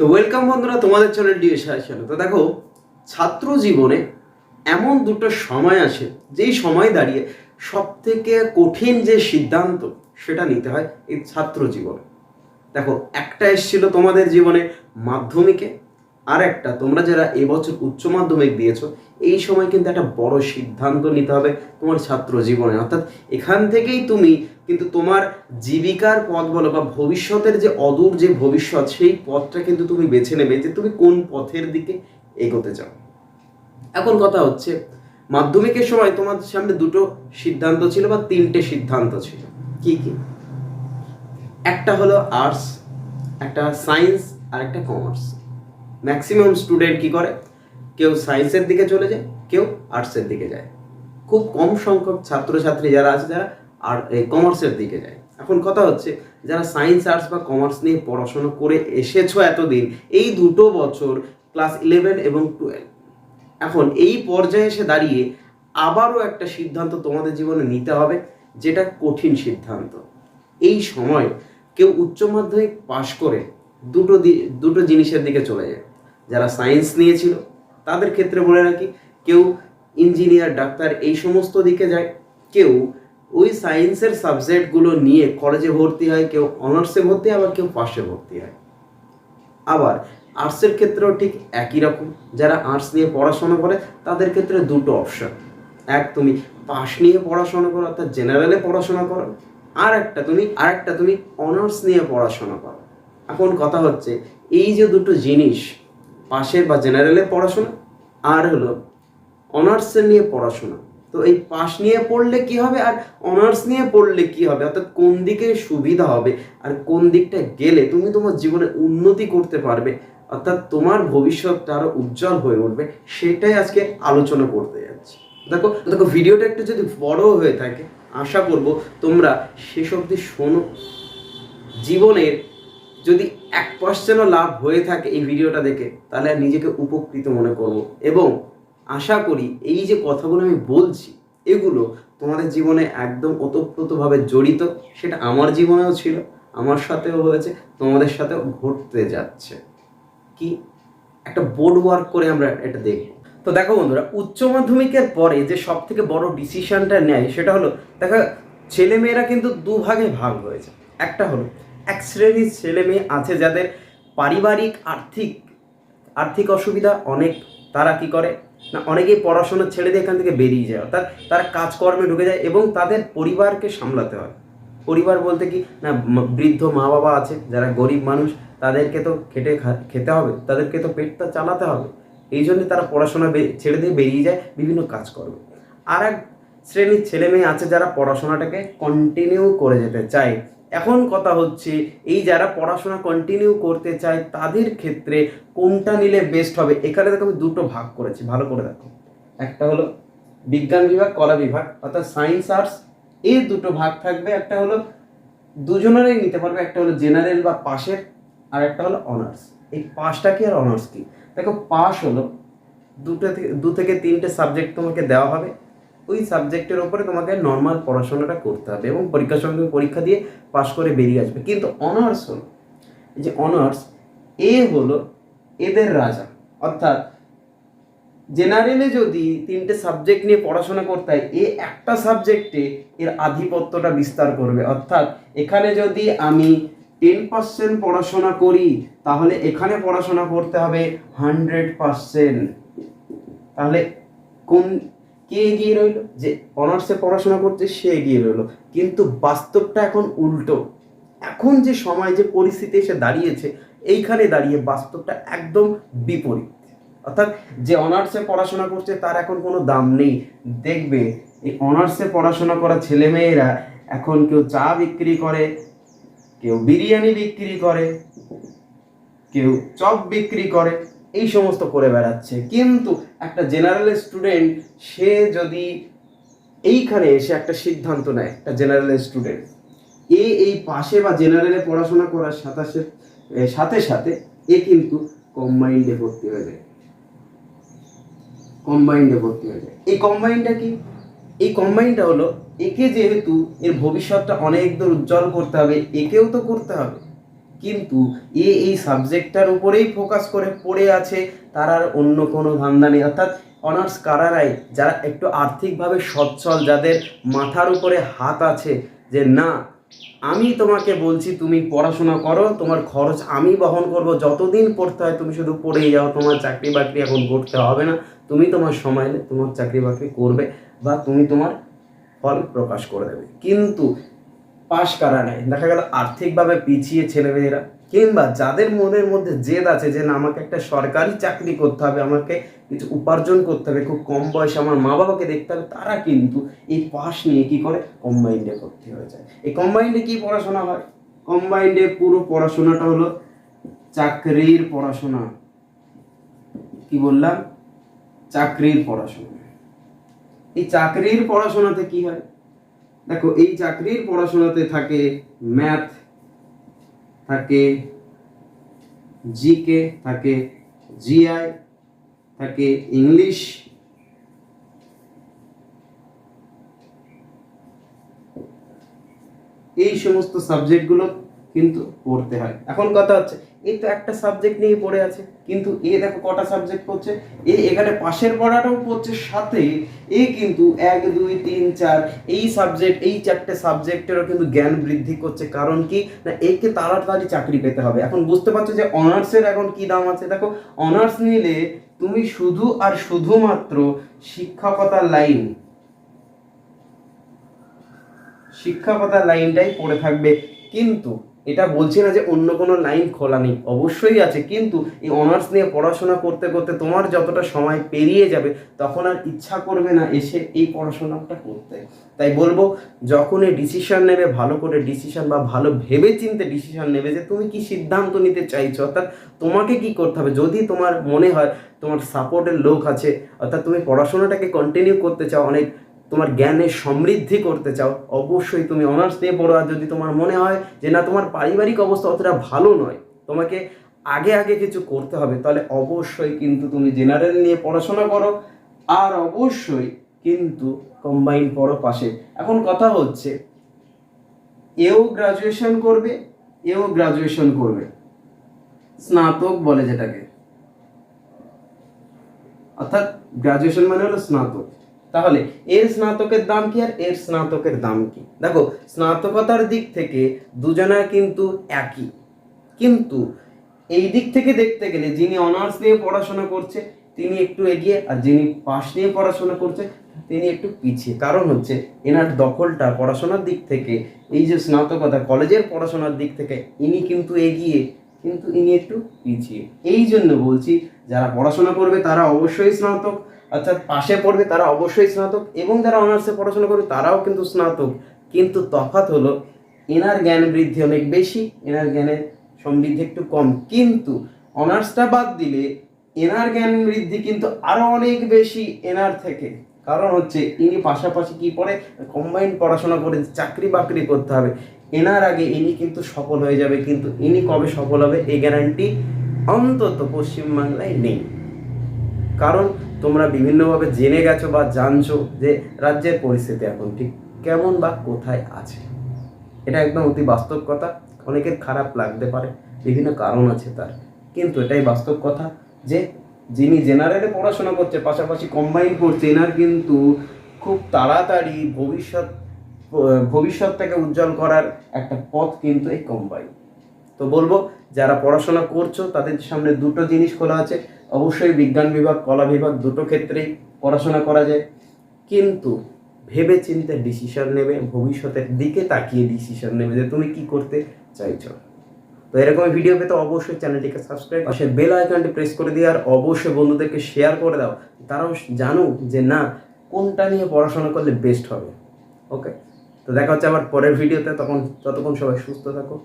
তো ওয়েলকাম বন্ধুরা, তোমাদের চ্যানেল ডিএ চ্যানেল তো দেখো, ছাত্র জীবনে এমন দুটো সময় আসে, যেই সময় দাঁড়িয়ে সব থেকে কঠিন যে সিদ্ধান্ত সেটা নিতে হয় এই ছাত্র জীবনে। দেখো, একটা এসেছিল তোমাদের জীবনে মাধ্যমিকে আর একটা তোমরা যারা এবছর উচ্চ মাধ্যমিক দিয়েছ, এই সময় কিন্তু একটা বড় সিদ্ধান্ত নিতে হবে তোমার ছাত্র জীবনে। অর্থাৎ এখান থেকেই তুমি কিন্তু তোমার জীবিকার পথ বলো বা ভবিষ্যতের যে অদূর যে ভবিষ্যৎ, সেই পথটা কিন্তু তুমি বেছে নেবে যে তুমি কোন পথের দিকে এগোতে চাও। এখন কথা হচ্ছে, মাধ্যমিকের সময় তোমার সামনে দুটো সিদ্ধান্ত ছিল বা তিনটে সিদ্ধান্ত ছিল। কি কি? একটা হলো আর্টস, একটা সায়েন্স, আর একটা কমার্স। ম্যাক্সিমাম স্টুডেন্ট কি করে? কেউ সায়েন্সের দিকে চলে যায়, কেউ আর্টসের দিকে যায়। খুব কম সংখ্যক ছাত্রছাত্রী যারা আছে, যারা আর কমার্সের দিকে যায়। এখন কথা হচ্ছে, যারা সায়েন্স আর্টস বা কমার্স নিয়ে পড়াশোনা করে এসেছ এতদিন, এই দুটো বছর ক্লাস ইলেভেন এবং টুয়েলভ এখন এই পর্যায়ে এসে দাঁড়িয়ে আবারও একটা সিদ্ধান্ত তোমাদের জীবনে নিতে হবে, যেটা কঠিন সিদ্ধান্ত। এই সময় কেউ উচ্চ মাধ্যমিক পাশ করে দুটো দুটো জিনিসের দিকে চলে যায়। যারা সায়েন্স নিয়েছিল, তাদের ক্ষেত্রে বলে রাখি, কেউ ইঞ্জিনিয়ার ডাক্তার এই সমস্ত দিকে যায়। কেউ ওই সায়েন্সের সাবজেক্টগুলো নিয়ে কলেজে ভর্তি হয়, কেউ অনার্সে ভর্তি হয়, আবার কেউ পাশে ভর্তি হয়। আবার আর্টসের ক্ষেত্রেও ঠিক একই রকম। যারা আর্টস নিয়ে পড়াশোনা করে, তাদের ক্ষেত্রে দুটো অপশন এক, তুমি পাশ নিয়ে পড়াশোনা করো, অর্থাৎ জেনারেলে পড়াশোনা করো। আর একটা, তুমি, আর একটা, তুমি অনার্স নিয়ে পড়াশোনা করো। এখন কথা হচ্ছে, এই যে দুটো জিনিস পাশের বা জেনারেলে পড়াশোনা, আর হলো অনার্সের নিয়ে পড়াশোনা। তো এই পাশ নিয়ে পড়লে কি হবে আর অনার্স নিয়ে পড়লে কি হবে? অর্থাৎ কোন দিকে সুবিধা হবে আর কোন দিকটা গেলে তুমি তোমার জীবনে উন্নতি করতে পারবে? অর্থাৎ তোমার ভবিষ্যৎটা আরও উজ্জ্বল হয়ে উঠবে। সেটাই আজকে আলোচনা করতে যাচ্ছি। দেখো দেখো, ভিডিওটা একটু যদি বড় হয়ে থাকে, আশা করব তোমরা শেষ অবধি শোনো। জীবনের যদি এক পার্সেন্টও লাভ হয়ে থাকে এই ভিডিওটা দেখে, তাহলে নিজেকে উপকৃত মনে করব। এবং আশা করি এই যে কথাগুলো আমি বলছি, এগুলো তোমাদের জীবনে একদম ওতপ্রোতভাবে জড়িত। সেটা আমার জীবনেও ছিল, আমার সাথেও হয়েছে, তোমাদের সাথেও ঘটতে যাচ্ছে। কি? একটা বোর্ড ওয়ার্ক করে আমরা এটা দেখব। তো দেখো বন্ধুরা, উচ্চ মাধ্যমিকের পরে যে সব থেকে বড় ডিসিশনটা নেয়, সেটা হলো, দেখা ছেলে মেয়েরা কিন্তু দুভাগে ভাগ হয়েছে। একটা হলো এক শ্রেণির ছেলে মেয়ে আছে যাদের পারিবারিক আর্থিক আর্থিক অসুবিধা অনেক, তারা কি করে? না, অনেকেই পড়াশোনা ছেড়ে দিয়ে এখান থেকে বেরিয়ে যায়। অর্থাৎ তারা কাজকর্মে ঢুকে যায় এবং তাদের পরিবারকে সামলাতে হয়। পরিবার বলতে কি? না বৃদ্ধ মা বাবা আছে, যারা গরিব মানুষ, তাদেরকে তো খেটে খেতে হবে, তাদেরকে তো পেটটা চালাতে হবে। এই জন্য তারা পড়াশোনা ছেড়ে দিয়ে বেরিয়ে যায় বিভিন্ন কাজ করবে আর এক শ্রেণির ছেলে মেয়ে আছে যারা পড়াশোনাটাকে কন্টিনিউ করে যেতে চায়। এখন কথা হচ্ছে, এই যারা পড়াশোনা কন্টিনিউ করতে চায়, তাদের ক্ষেত্রে কোনটা নিলে বেস্ট হবে? এখানে দেখো আমি দুটো ভাগ করেছি, ভালো করে দেখো। একটা হলো বিজ্ঞান বিভাগ, কলা বিভাগ, অর্থাৎ সায়েন্স আর্টস এই দুটো ভাগ থাকবে। একটা হলো দুজনেরই নিতে পারবে, একটা হলো জেনারেল বা পাশের, আর একটা হলো অনার্স এই পাশটা কি আর অনার্স কি? দেখো পাস হলো, দুটো থেকে, দু থেকে তিনটে সাবজেক্ট তোমাকে দেওয়া হবে। ওই সাবজেক্টের ওপরে তোমাকে নর্মাল পড়াশোনাটা করতে হবে এবং পরীক্ষার সঙ্গে পরীক্ষা দিয়ে পাশ করে বেরিয়ে আসবে। কিন্তু অনার্স হলো, এই যে অনার্স এ হলো এদের রাজা। অর্থাৎ জেনারেলে যদি তিনটে সাবজেক্ট নিয়ে পড়াশোনা করতে হয়, এ একটা সাবজেক্টে এর আধিপত্যটা বিস্তার করবে। অর্থাৎ এখানে যদি আমি টেন পার্সেন্ট পড়াশোনা করি, তাহলে এখানে পড়াশোনা করতে হবে হান্ড্রেড পার্সেন্ট তাহলে কোন কে এগিয়ে রইল? যে অনার্সে পড়াশোনা করছে, সে এগিয়ে রইল। কিন্তু বাস্তবটা এখন উল্টো। এখন যে সময়, যে পরিস্থিতি এসে দাঁড়িয়েছে, এইখানে দাঁড়িয়ে বাস্তবটা একদম বিপরীত। অর্থাৎ যে অনার্সে পড়াশোনা করছে, তার এখন কোনো দাম নেই। দেখবে, এই অনার্সে পড়াশোনা করা ছেলেমেয়েরা এখন কেউ চা বিক্রি করে, কেউ বিরিয়ানি বিক্রি করে, কেউ চপ বিক্রি করে। এই সমস্ত করে বেড়াচ্ছে। কিন্তু একটা জেনারেল স্টুডেন্ট সে যদি এইখানে এসে একটা সিদ্ধান্ত নেয়, একটা জেনারেল স্টুডেন্ট এ এই পাশে বা জেনারেলে পড়াশোনা করার সাথে সাথে সাথে এ কিন্তু কম্বাইন্ডে ভর্তি হয়ে যায়। কম্বাইন্ডে ভর্তি হয়ে যায়। এই কম্বাইনটা কি? এই কম্বাইনটা হলো, একে যেহেতু এর ভবিষ্যৎটা অনেক দূর উজ্জ্বল করতে হবে, একেও তো করতে হবে। কিন্তু এ এই সাবজেক্টটার উপরেই ফোকাস করে পড়ে আছে তার আর অন্য কোনো ধান্দা নেই। অর্থাৎ অনার্স কারারাই যারা একটু আর্থিকভাবে সচ্ছল, যাদের মাথার উপরে হাত আছে যে, না, আমি তোমাকে বলছি তুমি পড়াশোনা করো, তোমার খরচ আমি বহন করব, যতদিন পড়তে হয় তুমি শুধু পড়েই যাও, তোমার চাকরি বাকরি এখন করতে হবে না, তুমি তোমার সময় তোমার চাকরি বাকরি করবে বা তুমি তোমার ফল প্রকাশ করে দেবে। কিন্তু পাশ কারা নেয় দেখা গেল আর্থিকভাবে পিছিয়ে ছেলেমেয়েরা। কিংবা যাদের মনের মধ্যে জেদ আছে যে না, আমাকে একটা সরকারি চাকরি করতে হবে, আমাকে কিছু উপার্জন করতে হবে, খুব কম বয়সে আমার মা বাবাকে দেখতে হবে, তারা কিন্তু এই পাশ নিয়ে কি করে? কম্বাইন্ডে ভর্তি হয়ে যায়। এই কম্বাইন্ডে কি পড়াশোনা হয়? কম্বাইন্ডে পুরো পড়াশোনাটা হলো চাকরির পড়াশোনা। কি বললাম? চাকরির পড়াশোনা। এই চাকরির পড়াশোনাতে কি হয়? দেখো, এই চাকরির পড়াশোনাতে থাকে ম্যাথ থাকে জিকে থাকে জিআই থাকে ইংলিশ এই সমস্ত সাবজেক্টগুলো কিন্তু পড়তে হয়। এখন কথা হচ্ছে, এই তো একটা সাবজেক্ট নিয়ে পড়ে আছে, কিন্তু এ দেখো কটা সাবজেক্ট পড়ছে, এ এখানে পাশের পড়াটাও পড়ছে, সাথে এ কিন্তু এক, দুই, তিন, চার, এই সাবজেক্ট এই চারটে সাবজেক্টেরও কিন্তু জ্ঞান বৃদ্ধি করছে। কারণ কি? না একে তাড়াতাড়ি চাকরি পেতে হবে। এখন বুঝতে পারছ যে অনার্সের এখন কি দাম আছে? দেখো অনার্স নিলে তুমি শুধু আর শুধুমাত্র শিক্ষকতার লাইন শিক্ষকতার লাইনটাই পড়ে থাকবে। কিন্তু এটা বলছি না যে অন্য কোনো লাইন খোলা নেই, অবশ্যই আছে, কিন্তু এই অনার্স নিয়ে পড়াশোনা করতে করতে তোমার যতটা সময় পেরিয়ে যাবে, তখন আর ইচ্ছা করবে না এসে এই পড়াশোনাটা করতে। তাই বলব, যখন এই ডিসিশন নেবে, ভালো করে ডিসিশন বা ভালো ভেবে চিনতে ডিসিশন নেবে যে তুমি কি সিদ্ধান্ত নিতে চাইছো, অর্থাৎ তোমাকে কি করতে হবে? যদি তোমার মনে হয় তোমার সাপোর্টের লোক আছে, অর্থাৎ তুমি পড়াশোনাটাকে কন্টিনিউ করতে চাও, অনেক তোমার জ্ঞানের সমৃদ্ধি করতে চাও, অবশ্যই তুমি অনার্স নিয়ে পড়ো। আর যদি তোমার মনে হয় যে না, তোমার পারিবারিক অবস্থা অতটা ভালো নয়, তোমাকে আগে আগে কিছু করতে হবে, তাহলে অবশ্যই কিন্তু তুমি জেনারেল নিয়ে পড়াশোনা করো। আর অবশ্যই কিন্তু কম্বাইন পড়ো পাশে। এখন কথা হচ্ছে, এও গ্রাজুয়েশন করবে, এও গ্রাজুয়েশন করবে। স্নাতক বলে যেটাকে। অর্থাৎ গ্রাজুয়েশন মানে হলো স্নাতক। তাহলে এর স্নাতকের দাম কি আর এর স্নাতকের দাম কি? দেখো, স্নাতকতার দিক থেকে দুজনা কিন্তু একই। কিন্তু এই দিক থেকে দেখতে গেলে যিনি অনার্স নিয়ে পড়াশোনা করছে, তিনি একটু এগিয়ে, আর যিনি পাশ নিয়ে পড়াশোনা করছে, তিনি একটু পিছিয়ে। কারণ হচ্ছে, এনার দখলটা পড়াশোনার দিক থেকে, এই যে স্নাতকতা, কলেজের পড়াশোনার দিক থেকে ইনি কিন্তু এগিয়ে, কিন্তু ইনি একটু পিছিয়ে। এই জন্য বলছি, যারা পড়াশোনা করবে তারা অবশ্যই স্নাতক অর্থাৎ পাশে পড়বে তারা অবশ্যই স্নাতক এবং যারা অনার্সে পড়াশোনা করবে তারাও কিন্তু স্নাতক। কিন্তু তফাৎ হলো, এনার জ্ঞান বৃদ্ধি অনেক বেশি, এনার জ্ঞানের সমৃদ্ধি একটু কম। কিন্তু অনার্সটা বাদ দিলে এনার জ্ঞান বৃদ্ধি কিন্তু আরও অনেক বেশি এনার থেকে। কারণ হচ্ছে, ইনি পাশাপাশি কি পড়ে? কম্বাইন্ড পড়াশোনা করে চাকরি বাকরি করতে হবে। এনার আগে ইনি কিন্তু সফল হয়ে যাবে, কিন্তু ইনি কবে সফল হবে এই গ্যারান্টি অন্তত পশ্চিমবাংলায় নেই। কারণ তোমরা বিভিন্নভাবে জেনে গেছো বা জানছো যে রাজ্যের পরিস্থিতি এখন ঠিক কেমন বা কোথায় আছে। এটা একদম অতি বাস্তব কথা, অনেকের খারাপ লাগতে পারে, বিভিন্ন কারণ আছে তার। কিন্তু এটাই বাস্তব কথা যে যিনি জেনারেলে পড়াশোনা করছে, পাশাপাশি কম্বাইন করছে, এনার কিন্তু খুব তাড়াতাড়ি ভবিষ্যৎ, ভবিষ্যৎটাকে উজ্জ্বল করার একটা পথ কিন্তু এই কম্বাইন তো বলব, যারা পড়াশোনা করছ, তাদের সামনে দুটো জিনিস খোলা আছে। অবশ্যই বিজ্ঞান বিভাগ, কলা বিভাগ, দুটো ক্ষেত্রেই পড়াশোনা করা যায়। কিন্তু ভেবে চিন্তে ডিসিশন নেবে, ভবিষ্যতের দিকে তাকিয়ে ডিসিশন নেবে যে তুমি কি করতে চাইছো। তো এরকম ভিডিও পেতে অবশ্যই চ্যানেলটিকে সাবস্ক্রাইব পাশে বেল আইকনটি প্রেস করে দিয়ে আর অবশ্যই বন্ধুদেরকে শেয়ার করে দাও। তারাও জানুক যে না, কোনটা নিয়ে পড়াশোনা করলে বেস্ট হবে। ওকে তো দেখা হচ্ছে আবার পরের ভিডিওতে তখন ততক্ষণ সবাই সুস্থ থাকো।